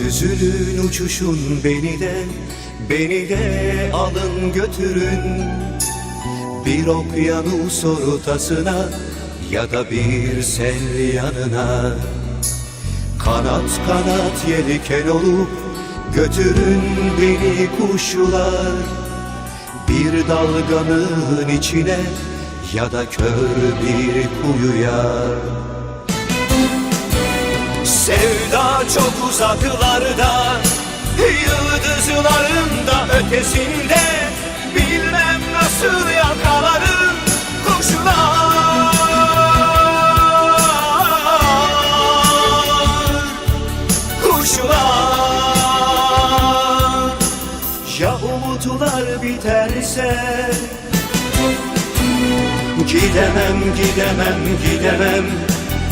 Süzülün uçuşun beni de Beni de alın götürün. Bir okyanus ortasına Ya da bir sel yanına. Kanat kanat yelken olup Götürün beni kuşlar. Bir dalganın içine Ya da kör bir kuyuya Sevda çok uzaklarda Yıldızların da ötesinde. Bilmem nasıl yakalarım kuşlar. Kuşlar. Ya umutlar biterse? Gidemem, gidemem, gidemem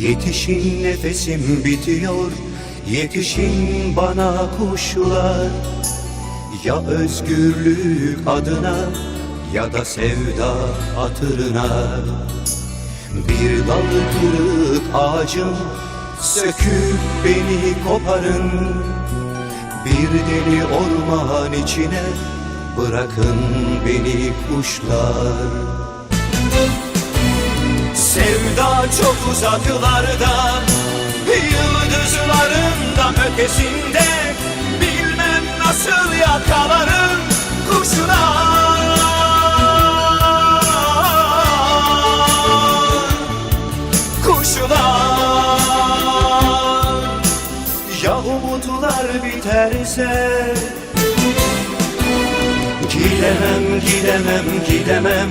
Yetişin nefesim bitiyor. Yetişin bana kuşlar Ya özgürlük adına Ya da sevda hatırına. Bir dal kırık ağacım Söküp beni koparın. Bir deli orman içine Bırakın beni kuşlar Sevda çok uzaklarda Yıldızların da ötesinde. Bilmem nasıl yakalarım kuşlar Kuşlar Ya umutlar biterse? Gidemem, gidemem, gidemem